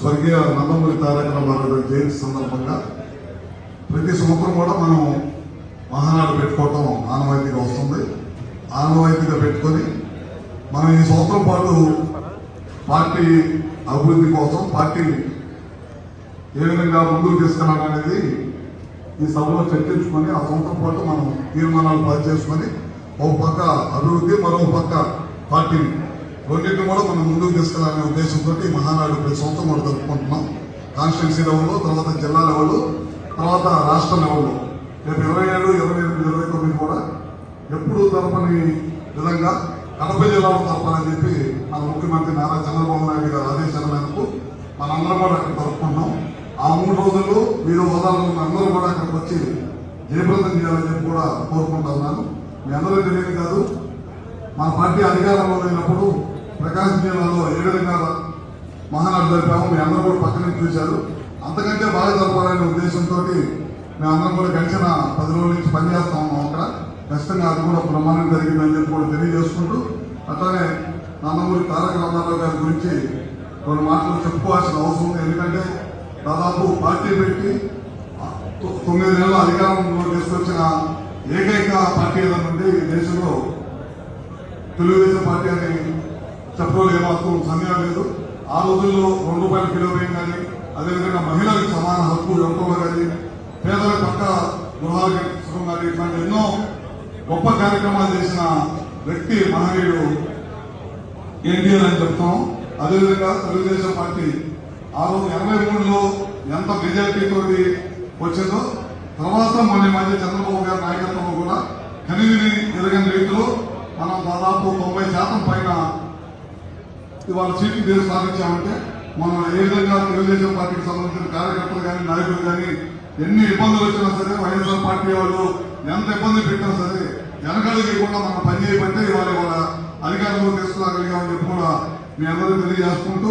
స్వర్గీయ నందమూరి తారక రామారావు జయంతి సందర్భంగా ప్రతి సంవత్సరం కూడా మనం మహానాడు పెట్టుకోవటం ఆనవాయితీగా వస్తుంది. ఆనవాయితీగా పెట్టుకొని మనం ఈ సంవత్సరం పాటు పార్టీ అభివృద్ధి కోసం పార్టీ ఏ విధంగా ముందుకు తీసుకురావాలనేది ఈ సభలో చర్చించుకొని ఆ సంవత్సరం పాటు మనం తీర్మానాలు పాస్ చేసుకొని ఒక పక్క అభివృద్ధి మరో పక్క పార్టీని రెండింటిని కూడా మనం ముందుకు తీసుకెళ్ళాలనే ఉద్దేశంతో ఈ మహానాడు ప్రతి సంవత్సరం కూడా జరుపుకుంటున్నాం. కాన్స్టిట్యున్సీ లెవెల్లో తర్వాత జిల్లా లెవెల్లో తర్వాత రాష్ట్ర లెవెల్లో. రేపు ఇరవై ఏడు ఇరవై ఎనిమిది ఇరవై తొమ్మిది కూడా ఎప్పుడు తరపని విధంగా కడప జిల్లాలో తరపాలని చెప్పి మన ముఖ్యమంత్రి నారా చంద్రబాబు నాయుడు గారి ఆదేశాల మేరకు మనందరం కూడా అక్కడ జరుపుకుంటున్నాం. ఆ మూడు రోజుల్లో మీరు హోదాలో ఉన్న అందరూ కూడా అక్కడికి వచ్చి జయప్రదం చేయాలని చెప్పి కూడా కోరుకుంటున్నాను మీ అందరూ తెలియదు కాదు మన పార్టీ అధికారంలో లేనప్పుడు ప్రకాశం జిల్లాలో ఏ విధంగా మహానాడు జరిపామో మీ అందరూ కూడా పక్క నుంచి చూశారు. అంతకంటే బాగా జరపాలనే ఉద్దేశంతో మేమందరం కూడా గడిచిన పది రోజుల నుంచి పనిచేస్తా ఉన్నాం అక్కడ. ఖచ్చితంగా అది కూడా ప్రమాణం జరిగిందని చెప్పి కూడా తెలియజేసుకుంటూ అట్లానే నందమూరి తారక రామారావు గారి గురించి కొన్ని మాటలు చెప్పుకోవాల్సిన అవసరం ఉంది. ఎందుకంటే దాదాపు పార్టీ పెట్టి తొమ్మిది నెలల అధికారంలో తీసుకొచ్చిన ఏకైక పార్టీ ఏదైనా ఉంటే ఈ దేశంలో తెలుగుదేశం పార్టీ అని చెప్పడం ఏమాత్రం సందేహం లేదు. ఆ రోజుల్లో రెండు రూపాయల కిలో వేయం కానీ అదేవిధంగా మహిళలకు సమాన హక్కు ఇవ్వడంలో కానీ పేదల పక్క గృహాలు కట్టించడం కానీ ఇట్లాంటి ఎన్నో గొప్ప కార్యక్రమాలు చేసిన వ్యక్తి మహనీయుడు ఎన్టీఆర్ అని చెప్తాం. అదేవిధంగా తెలుగుదేశం పార్టీ ఆ రోజు ఎనభై మూడులో ఎంత మెజార్టీతో వచ్చిందో తర్వాత మన మధ్య చంద్రబాబు గారి నాయకత్వంలో కూడా కనివిని ఎరగని రీతిలో మనం దాదాపు తొంభై శాతం పైన ఇవాళ సీట్లు దేశ సాధించామంటే మనం ఏ విధంగా తెలుగుదేశం పార్టీకి సంబంధించిన కార్యకర్తలు కానీ నాయకులు కానీ ఎన్ని ఇబ్బందులు వచ్చినా సరే వైఎస్ఆర్ పార్టీ వాళ్ళు ఎంత ఇబ్బంది పెట్టినా సరే వెనకాలకి కూడా మనం పనిచేయబట్టే ఇవాళ ఇవాళ అధికారంలో తీసుకురాగలిగామని చెప్పి కూడా మీ అందరూ తెలియజేసుకుంటూ